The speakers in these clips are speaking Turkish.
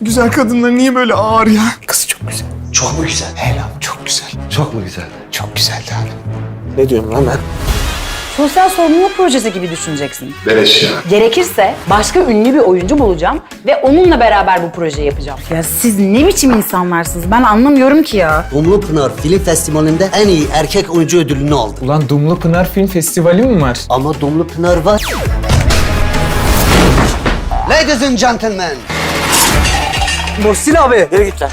güzel kadınlar niye böyle ağır ya? Kız çok güzel. Çok mu güzel? Helal çok güzel. Çok mu güzel? Çok güzeldi abi. Ne diyorum lan ben? Sosyal sorumluluk projesi gibi düşüneceksin. Beleş ya. Gerekirse başka ünlü bir oyuncu bulacağım ve onunla beraber bu projeyi yapacağım. Ya siz ne biçim insanlarsınız? Ben anlamıyorum ki ya. Dumlu Pınar Film Festivali'nde en iyi erkek oyuncu ödülünü aldı. Ulan Dumlu Pınar Film Festivali mi var? Ama Dumlu Pınar var. Ladies and gentlemen. Muhsin abi. Yürü git lan.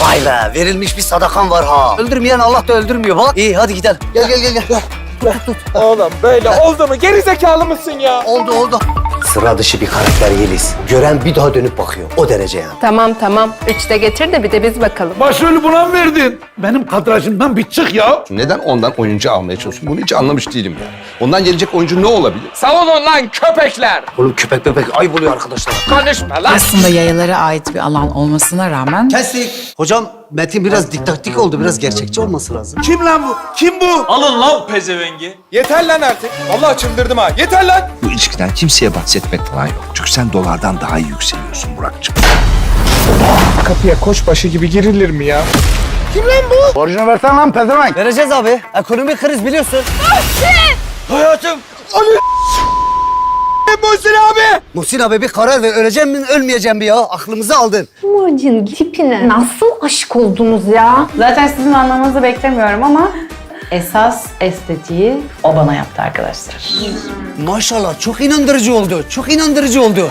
Vay be verilmiş bir sadakan var ha. Öldürmeyen Allah da öldürmüyor bak. İyi hadi gidelim. Gel gel gel. gel. Oğlum böyle oldu mu? Geri zekalı mısın ya? Oldu oldu. Sıra dışı bir karakter Yeliz. Gören bir daha dönüp bakıyor. O derece yani. Tamam tamam. Üçte getir de bir de biz bakalım. Başrolü buna mı verdin? Benim kadrajımdan bir çık ya. Neden ondan oyuncu almaya çalışıyorsun? Bunu hiç anlamış değilim ya. Ondan gelecek oyuncu ne olabilir? Savunun lan köpekler! Oğlum köpek bebek ayıp oluyor arkadaşlar. Konuşma lan! Aslında yayalara ait bir alan olmasına rağmen Kestik. Hocam Metin biraz diktaktik oldu. Biraz gerçekçi olması lazım. Kim lan bu? Kim bu? Alın lan pezevengi. Yeter lan artık. Allah çıldırdım ha. Yeter lan! Bu ilişkiden kimseye bahsetmek falan yok. Çünkü sen dolardan daha iyi yükseliyorsun Burak'cığım. Kapıya koçbaşı gibi girilir mi ya? Borcunu versen lan pezevenk. Vereceğiz abi. Ekonomik kriz biliyorsun. Hayatım. Muhsin abi! Muhsin abi bir karar ver. Öleceğim mi ölmeyeceğim mi ya? Aklımızı aldın. Mucin tipine nasıl aşık oldunuz ya? Zaten sizin anlamanızı beklemiyorum ama esas estetiği o bana yaptı arkadaşlar. Maşallah çok inandırıcı oldu. Çok inandırıcı oldu.